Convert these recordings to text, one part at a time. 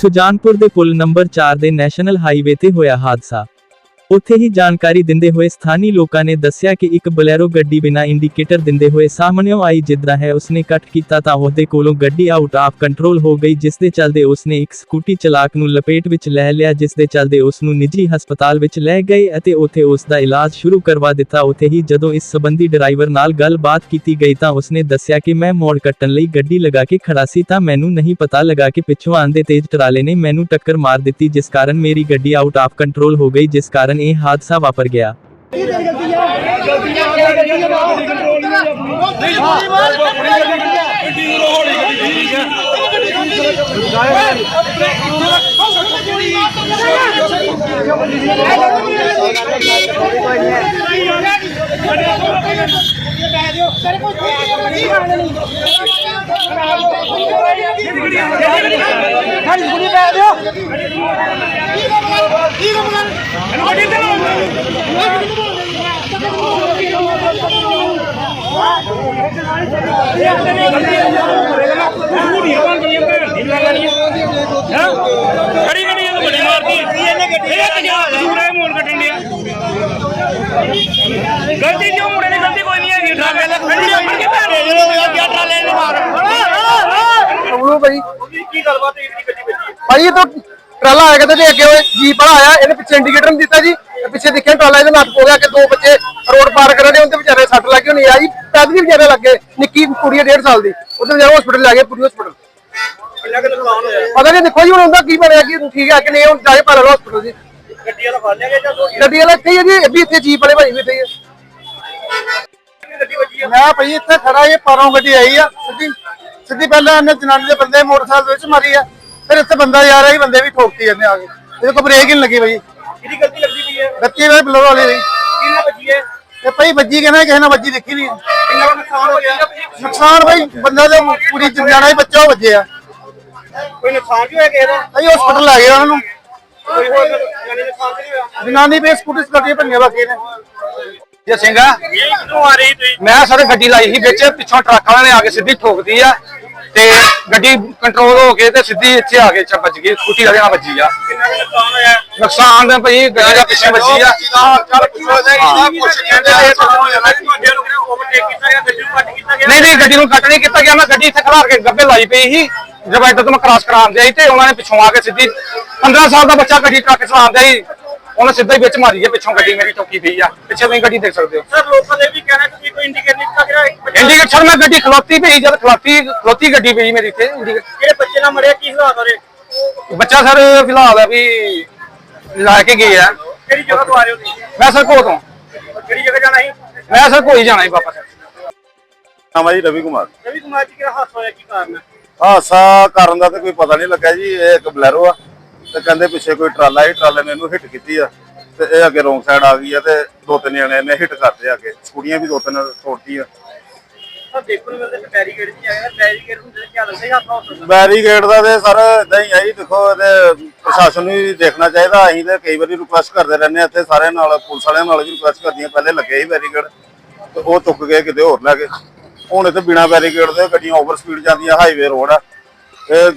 ਸੁਜਾਨਪੁਰ ਦੇ ਪੁਲ ਨੰਬਰ 4 ਦੇ national highway ਤੇ ਹੋਇਆ ਹਾਦਸਾ। ਉੱਥੇ ਹੀ ਜਾਣਕਾਰੀ ਦਿੰਦੇ ਹੋਏ ਸਥਾਨੀ ਲੋਕਾਂ ਨੇ ਦੱਸਿਆ ਕਿ ਇੱਕ ਬਲੈਰੋ ਗੱਡੀ ਬਿਨਾਂ ਇੰਡੀਕੇਟਰ ਦਿੰਦੇ ਹੋਏ ਸਾਹਮਣੇੋਂ ਆਈ ਜਿੱਦਾਂ ਹੈ, ਉਸਨੇ ਕੱਟ ਕੀਤਾ ਤਾਂ ਉਹਦੇ ਕੋਲੋਂ ਗੱਡੀ ਆਊਟ ਆਫ ਕੰਟਰੋਲ ਹੋ ਗਈ, ਜਿਸ ਦੇ ਚੱਲਦੇ ਉਸਨੇ ਇੱਕ ਸਕੂਟੀ ਚਲਾਕ ਨੂੰ ਲਪੇਟ ਵਿੱਚ ਲੈ ਲਿਆ, ਜਿਸ ਦੇ ਚੱਲਦੇ ਉਸ ਨੂੰ ਨਿੱਜੀ ਹਸਪਤਾਲ ਵਿੱਚ ਲੈ ਗਏ ਅਤੇ ਉੱਥੇ ਉਸ ਦਾ ਇਲਾਜ ਸ਼ੁਰੂ ਕਰਵਾ ਦਿੱਤਾ। ਉੱਥੇ ਹੀ ਜਦੋਂ ਇਸ ਸਬੰਧੀ ਡਰਾਈਵਰ ਨਾਲ ਗੱਲਬਾਤ ਕੀਤੀ ਗਈ ਤਾਂ ਉਸਨੇ ਦੱਸਿਆ ਕਿ ਮੈਂ ਮੋੜ ਕੱਟਣ ਲਈ ਗੱਡੀ ਲਗਾ ਕੇ ਖੜਾ ਸੀ ਤਾਂ ਮੈਨੂੰ ਨਹੀਂ ਪਤਾ ਲੱਗਾ ਕਿ ਪਿੱਛੋਂ ਆਂਦੇ ਤੇਜ਼ ਟਰਾਲੇ ਨੇ ਮੈਨੂੰ ਟੱਕਰ ਮਾਰ ਦਿੱਤੀ, ਜਿਸ ਕਾਰਨ ਮੇਰੀ ਗੱਡੀ ਆਊਟ ਆਫ ਕੰਟਰੋਲ ਹੋ ਗਈ, ਜਿਸ ਕਾਰਨ ਇਹ ਹਾਦਸਾ ਵਾਪਰ ਗਿਆ ਖੜੀ ਖੜੀ ਇਹ ਬੜੀ ਮਾਰਦੀ ਇਹ ਪੰਜਾਬ ਸੂਰੇ ਮੋੜ ਕੱਢਣ ਡਿਆ ਗਲਤੀ ਕਿਉਂ ਮੁੰਡੇ ਦੀ ਗਲਤੀ ਕੋਈ ਨਹੀਂ ਹੈਗੀ ਟਰਾਲੇ ਦਾ ਖੜੀ ਉੱਪਰ ਕੇ ਭੈਣੇ ਜਦੋਂ ਯਾਰ ਕਿਆ ਟਰਾਲੇ ਨੇ ਮਾਰ ਉਹਨੂੰ ਭਾਈ ਕੀ ਗੱਲਬਾਤ ਹੈ ਗੱਡੀ ਵੱਜੀ ਭਾਈ ਇਹ ਤਾਂ ਟਰਾਲਾ ਆਇਆ ਕਹਿੰਦੇ ਤੇ ਅੱਗੇ ਉਹ ਜੀਪ ਵਾਲਾ ਆਇਆ ਇਹਨੇ ਪਿੱਛੇ ਇੰਡੀਕੇਟਰ ਨਹੀਂ ਦਿੱਤਾ ਜੀ। ਪਿੱਛੇ ਦੇਖਿਆ ਟਰਾਲਾ ਇਹਦੇ ਨਾਲ ਹੋ ਗਿਆ ਕਿ ਦੋ ਬੱਚੇ ਰੋਡ ਪਾਰ ਕਰ ਰਹੇ ਉਹਦੇ ਵਿਚਾਰੇ ਸੱਟ ਲੱਗੀ ਹੋਣੀ ਆ ਜੀ। ਪੈਦ ਵੀ ਵਿਚਾਰੇ ਲੱਗੇ ਨਿੱਕੀ ਕੁੜੀ 1.5 ਸਾਲ ਦੀ ਉਹਦੇ ਵਿਚਾਰੇ ਹਸਪੀਟਲ ਲੈ ਗਏ ਪੂਰੀ ਹਸਪੀਟਲ ਪਤਾ ਨਹੀਂ ਦੇਖੋ ਜੀ ਹੁਣ ਉਹਦਾ ਕੀ ਬਣਿਆ ਕਿ ਠੀਕ ਹੈ ਕਿ ਨਹੀਂ ਹੁਣ ਜਾਏ ਪਰ ਹਸਪੀਟਲ ਜੀ। ਗੱਡੀ ਵਾਲਾ ਫੜ ਲਿਆ ਗਿਆ ਜਾਂ ਗੱਡੀ ਵਾਲਾ ਇੱਥੇ ਹੀ ਹੈ ਜੀ ਵੀ ਇੱਥੇ ਜੀਪ ਵਾਲੇ ਭਾਈ ਵੀ ਇੱਥੇ ਹੀ ਹੈ ਮੈਂ ਭਾਈ ਇੱਥੇ ਖੜਾ ਇਹ ਪਰੋਂ ਗੱਡੀ ਆਈ ਆ ਸਿੱਧੀ ਸਿੱਧੀ ਪਹਿਲਾਂ ਇਹਨੇ ਜਨਾਨੀ ਦੇ ਬੰਦੇ ਮੋਟਰਸਾਈਕਲ ਵਿੱਚ ਮਾਰੀ ਆ ਫਿਰ ਇੱਥੇ ਬੰਦਾ ਜਾ ਰਿਹਾ ਸੀ ਬੰਦੇ ਵੀ ਠੋਕਤੀ ਇਹਨੇ ਆ ਕੇ। ਇਹਦੇ ਕੋ ਬ੍ਰੇਕ ਹੀ ਨਹੀਂ ਲੱਗੀ ਭਾਈ। ਕਿਹਦੀ ਗਲਤੀ ਲੱਗਦੀ ਪਈ ਹੈ? ਗੱਤੀ ਵੇ ਬਲੋ ਵਾਲੀ ਰਹੀ। ਹੈ ਤੇ ਭਾਈ ਵੱਜੀ ਕਹਿੰਦਾ ਕਿਸੇ ਨਾਲ ਵੱਜੀ ਦੇਖੀ ਨਹੀਂ। ਕਿੰਨਾ ਨੁਕਸਾਨ ਹੋ ਗਿਆ? ਨੁਕਸਾਨ ਭਾਈ ਬੰਦਾ ਤੇ ਪੂਰੀ ਜਾਣਾ ਹੀ ਬੱਚਾ ਉਹ ਵੱਜਿਆ। ਕੋਈ ਨੁਕਸਾਨ ਵੀ ਹੋਇਆ ਕਿਸੇ ਦਾ? ਭਾਈ ਹਸਪੀਟਲ ਲੈ ਗਏ ਉਹਨਾਂ ਨੂੰ। ਕੋਈ ਹੋਰ ਜਾਨੀ ਨੁਕਸਾਨ ਤਾਂ ਨਹੀਂ ਹੋਇਆ? ਜਨਾਨੀ ਬੇ ਸਕੂਟੀ ਸਕੂਟੀ ਭੰਨੇ ਬਾਕੀ ਨੇ। ਜੇ ਸਿੰਘ ਕਿੱਥੋਂ ਆ। ਰਹੀ ਤੁਸੀਂ ਮੈਂ ਸਾਰੇ ਗੱਡੀ ਲਾਈ ਸੀ ਵਿੱਚ ਪਿੱਛੋਂ ਟਰੱਕ ਵਾਲਿਆਂ ਨੇ ਆ ਕੇ ਸਿੱਧੀ ਠੋਕਦੀ ਆ ਤੇ ਗੱਡੀ ਕੰਟਰੋਲ ਹੋ ਕੇ ਤੇ ਸਿੱਧੀ ਇੱਥੇ ਆ ਕੇ ਚ ਵੱਜ ਗਈ ਸਕੂਟੀ ਵਾਲੇ ਨਾਲ ਵੱਜੀ ਆ। ਕਿੰਨਾ ਨੁਕਸਾਨ ਹੋਇਆ? ਨੁਕਸਾਨ ਤਾਂ ਭਾਈ ਗੱਡੀ ਦਾ ਪਿੱਛੇ ਵੱਜੀ ਆ ਦੇ। ਨਹੀਂ ਨਹੀਂ ਗੱਡੀ ਨੂੰ ਕੱਟ ਨਹੀਂ ਕੀਤਾ ਗਿਆ ਮੈਂ ਗੱਡੀ ਇੱਥੇ ਖਲਾਰ ਕੇ ਗੱਬੇ ਲਾਈ ਪਈ ਸੀ। ਜਦ ਇੱਧਰ ਤੋਂ ਮੈਂ ਕ੍ਰਾਸ ਕਰਾਉਣ ਸੀ ਤੇ ਉਹਨਾਂ ਨੇ ਪਿੱਛੋਂ ਆ ਕੇ ਸਿੱਧੀ 15 ਸਾਲ ਦਾ ਬੱਚਾ ਗੱਡੀ ਟਰੱਕ ਚਲਾਉਂਦਾ ਸੀ। ਉਹਨੇ ਸਿੱਧਾ ਹੀ ਵਿੱਚ ਮਾਰੀ ਹੈ ਪਿੱਛੋਂ ਗੱਡੀ ਮੇਰੀ ਠੋਕੀ ਪਈ ਆ। ਪਿੱਛੇ ਤੁਸੀਂ ਗੱਡੀ ਦੇਖ ਸਕਦੇ ਹੋ। ਸਰ ਲੋਕਾਂ ਦੇ ਵੀ ਕਹਿਣਾ ਕਿ ਕੋਈ ਇੰਡੀਕੇਟਰ ਨਹੀਂ ਦਿੱਤਾ ਗਿਆ ਇੰਡੀਕੇਟਰ ਮੈਂ ਗੱਡੀ ਖਲੋਤੀ ਪਈ ਜਦ ਖਲੋਤੀ ਖਲੋਤੀ ਗੱਡੀ ਪਈ ਮੇਰੀ ਇੱਥੇ ਇੰਡੀਕੇਟਰ ਜਿਹੜੇ ਬੱਚੇ ਨਾਲ ਮਰਿਆ ਕੀ ਹਾਲਾਤ ਉਹਦੇ? ਬੱਚਾ ਸਰ ਫਿਲਹਾਲ ਆ ਵੀ ਲੈ ਕੇ ਗਏ ਆ। ਕਿਹੜੀ ਜਗ੍ਹਾ ਤੋਂ ਆ ਰਹੇ ਹੋ ਤੁਸੀਂ? ਮੈਂ ਸਰ ਕੋ ਤੋਂ। ਕਿਹੜੀ ਜਗ੍ਹਾ ਜਾਣਾ ਸੀ? ਮੈਂ ਸਰ ਕੋਈ ਜਾਣਾ ਹੀ ਵਾਪਸ। ਨਾਮ ਹੈ ਜੀ ਰਵੀ ਕੁਮਾਰ। ਰਵੀ ਕੁਮਾਰ ਜੀ ਕਿਹੜਾ ਹਾਦਸਾ ਹੋਇਆ? ਕੀ ਕਾਰਨ ਹੈ ਹਾਦਸਾ ਕਾਰਨ ਦਾ ਤੇ ਕੋਈ ਪਤਾ ਨਹੀਂ ਲੱਗਾ ਜੀ। ਇਹ ਇੱਕ ਬਲੈਰੋ ਆ। ਤੇ ਕਹਿੰਦੇ ਪਿੱਛੇ ਕੋਈ ਟਰਾਲਾ ਸੀ ਟਰਾਲੇ ਨੇ ਇਹਨੂੰ ਹਿੱਟ ਕੀਤੀ ਆ। ਤੇ ਇਹ ਅੱਗੇ ਰੋਂਗ ਸਾਈਡ ਆ ਗਈ ਆ ਤੇ ਦੋ ਤਿੰਨ ਜਣੇ ਨੇ ਹਿੱਟ ਕਰਤੇ ਅੱਗੇ। ਸਕੂਟੀਆਂ ਵੀ ਦੋ ਤਿੰਨ ਤੋੜਤੀ ਆ ਸਰ ਨੂੰ ਮਿਲਦੇ ਬੈਰੀਕੇਡ ਨਹੀਂ ਆਇਆ ਬੈਰੀਕੇਡ ਹੁੰਦੇ ਤੇ ਕੀ ਲੱਗਦਾ ਸੀ ਹੋ ਸਕਦਾ ਬੈਰੀਗੇਡ ਦਾ ਤੇ ਸਰ ਇਦਾਂ ਹੀ ਆ ਜੀ, ਦੇਖੋ ਇਹਦੇ ਪ੍ਰਸ਼ਾਸਨ ਨੂੰ ਵੀ ਦੇਖਣਾ ਚਾਹੀਦਾ, ਅਸੀਂ ਤੇ ਕਈ ਵਾਰੀ ਰਿਕੁਐਸਟ ਕਰਦੇ ਰਹਿੰਦੇ ਆ ਇੱਥੇ ਸਾਰਿਆਂ ਨਾਲ, ਪੁਲਿਸ ਵਾਲਿਆਂ ਨਾਲ ਵੀ ਰਿਕੁਐਸਟ ਕਰਦੀਆਂ ਪਹਿਲੇ ਲੱਗੇ ਸੀ ਬੈਰੀਗੇਡ ਤੇ ਉਹ ਤੁੱਕ ਗਏ ਕਿਤੇ ਹੋਰ ਲੈ ਕੇ। ਹੁਣ ਇੱਥੇ ਬਿਨਾ ਬੈਰੀਕੇਡ ਦੇ ਗੱਡੀਆਂ ਓਵਰ ਸਪੀਡ ਜਾਂਦੀਆਂ ਹਾਈਵੇ ਰੋਡ ਆ। ਇਹ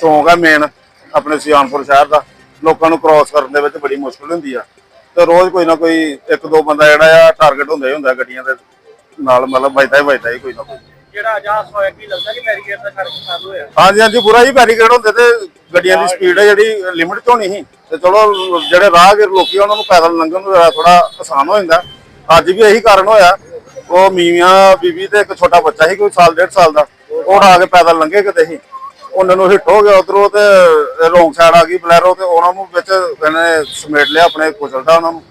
ਚੌਂਕ ਆ ਮੇਨ ਆਪਣੇ ਸਿਆਣਪੁਰ ਸ਼ਹਿਰ ਦਾ। ਲੋਕਾਂ ਨੂੰ ਕ੍ਰਾਸ ਕਰਨ ਦੇ ਵਿੱਚ ਬੜੀ ਮੁਸ਼ਕਲ ਹੁੰਦੀ ਆ। ਤੇ ਰੋਜ਼ ਕੋਈ ਨਾ ਕੋਈ ਇੱਕ ਦੋ ਬੰਦਾ ਜਿਹੜਾ ਆ ਟਾਰਗੇਟ ਹੁੰਦਾ ਹੀ ਹੁੰਦਾ ਗੱਡੀਆਂ ਦੇ ਨਾਲ ਮਤਲਬ ਵੱਜਦਾ ਹੀ ਵੱਜਦਾ ਹੀ ਕੋਈ ਨਾ ਕੋਈ। ਜਿਹੜਾ ਅੱਜ ਹਾਦਸਾ ਹੋਇਆ ਕੀ ਲੱਗਦਾ ਕਿ ਬੈਰੀਕੇਡ ਦਾ ਕਰਕੇ ਸਾਲ ਹੋਇਆ? ਹਾਂਜੀ ਹਾਂਜੀ ਪੂਰਾ ਹੀ ਬੈਰੀਕੇਡ ਹੁੰਦੇ ਤੇ ਗੱਡੀਆਂ ਦੀ ਸਪੀਡ ਹੈ ਜਿਹੜੀ ਲਿਮਿਟ ਤੋਂ ਨਹੀਂ ਸੀ। ਤੇ ਚਲੋ ਜਿਹੜੇ ਰਾਹਗੀਰ ਲੋਕੀ ਉਹਨਾਂ ਨੂੰ ਪੈਦਲ ਲੰਘਣ ਨੂੰ ਥੋੜਾ ਆਸਾਨ ਹੋ ਜਾਂਦਾ। ਅੱਜ ਵੀ ਇਹੀ ਕਾਰਨ ਹੋਇਆ। ਉਹ ਮੀਆਂ ਬੀਬੀ ਤੇ ਇੱਕ ਛੋਟਾ ਬੱਚਾ ਸੀ ਕੋਈ ਸਾਲ ਡੇਢ ਸਾਲ ਦਾ। ਉਹ ਆ ਕੇ ਪੈਦਲ ਲੰਘੇ ਕਿਤੇ ਸੀ। ਉਹਨਾਂ ਨੂੰ ਹਿੱਟ ਹੋ ਗਿਆ ਉਧਰੋਂ ਤੇ ਰੋਂਗ ਸਾਈਡ ਆ ਗਈ ਬਲੈਰੋ ਤੇ ਉਹਨਾਂ ਨੂੰ ਵਿੱਚ ਇਹਨੇ ਸਮੇਟ ਲਿਆ ਆਪਣੇ ਕੁਚਲਦਾ ਉਹਨਾਂ ਨੂੰ।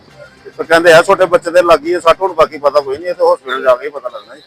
ਤੇ ਕਹਿੰਦੇ ਆ ਛੋਟੇ ਬੱਚੇ ਦੇ ਲੱਗੀ ਹੈ ਸੱਟ, ਹੁਣ ਬਾਕੀ ਪਤਾ ਕੋਈ ਨਹੀਂ, ਇਹ ਤੇ ਹਸਪੀਟਲ ਜਾ ਕੇ ਹੀ ਪਤਾ ਲੱਗਣਾ ਜੀ।